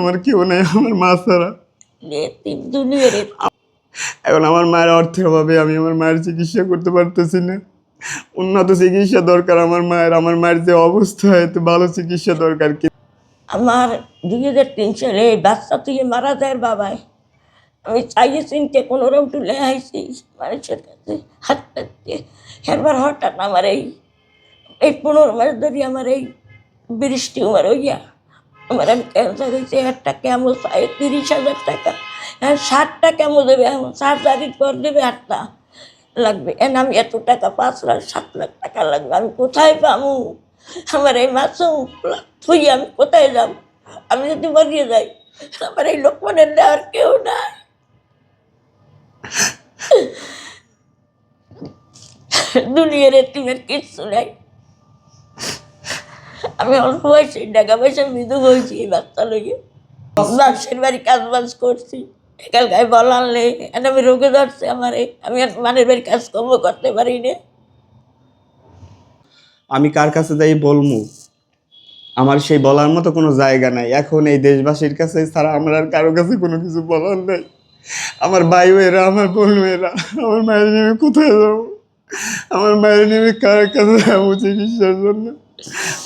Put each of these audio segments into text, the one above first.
আমার কেউ নেই আমার মা ছাড়া। এখন আমার মায়ের অর্থের অভাবে আমি আমার মায়ের চিকিৎসা করতে পারতেছি না। উন্নত চিকিৎসা দরকার আমার মায়ের আমার মায়ের যে অবস্থা এত ভালো চিকিৎসা দরকার কি? আমার দুই হাজার তিন সালে এই বাচ্চা থেকে মারা যায় বাবাই আমি চাইয়ে চিনতে কোনো রকম তুলে আইছি মানুষের কাছে হাত পাততে একবার হঠাৎ আমার এই এই পনেরো মাস ধরে আমার এই বৃষ্টি আমার হইয়া আমার আমি ক্যান্সার হয়েছে একটা কেমো তিরিশ হাজার টাকা। এখন ষাটটা কেমো দেবে? এখন সার্জারির পর দেবে আটটা লাগবে। এখন আমি এত টাকা পাঁচ লাখ, সাত লাখ টাকা লাগবে। আমি কোথায় পাবো? আমার এই মাসুম থুই আমি কোথায় যাব? আমি যদি মরিয়ে যাই, আমার এই লোকমানের দেওয়ার কেউ নাই। দুনিয়ার এতিমের কিচ্ছু নাই। আমি অল্প বয়সে টাকা পয়সা মৃদু হয়েছি এই বাচ্চা লইয়ে মানুষের বাড়ি কাজ বাজ করছি। গায়ে বল আনলে, এখন আমি রোগে ধরছে আমার। আমি মানের বাড়ি কাজ কর্ম করতে পারি না। আমি কার কাছে যাই বলমু? আমার সেই বলার মতো কোনো জায়গা নাই। এখন এই দেশবাসীর কাছে ছাড়া আমার আর কারও কাছে কোনো কিছু বলার নাই। আমার ভাই এরা আমার বোন এরা আমার মায়ের নেমে কোথায় যাব? আমার মায়ের নেমে কার কাছে যাব চিকিৎসার জন্য?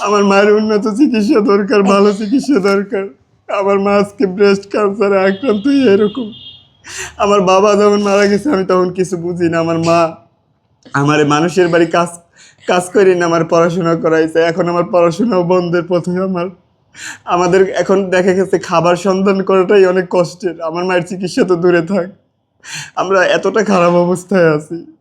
আমার মায়ের উন্নত চিকিৎসা দরকার, ভালো চিকিৎসা দরকার। আমার মা আজকে ব্রেস্ট ক্যান্সারে আক্রান্ত এরকম। আমার বাবা যখন মারা গেছে, আমি তখন কিছু বুঝি না। আমার মা আমার মানুষের বাড়ি কাজ কাজ করি না, আমার পড়াশোনা করাইছে। এখন আমার পড়াশোনাও বন্ধের পথে আমার। আমাদের এখন দেখা গেছে, খাবার সন্ধান করাটাই অনেক কষ্টের। আমার মায়ের চিকিৎসা তো দূরে থাক। আমরা এতটা খারাপ অবস্থায় আছি।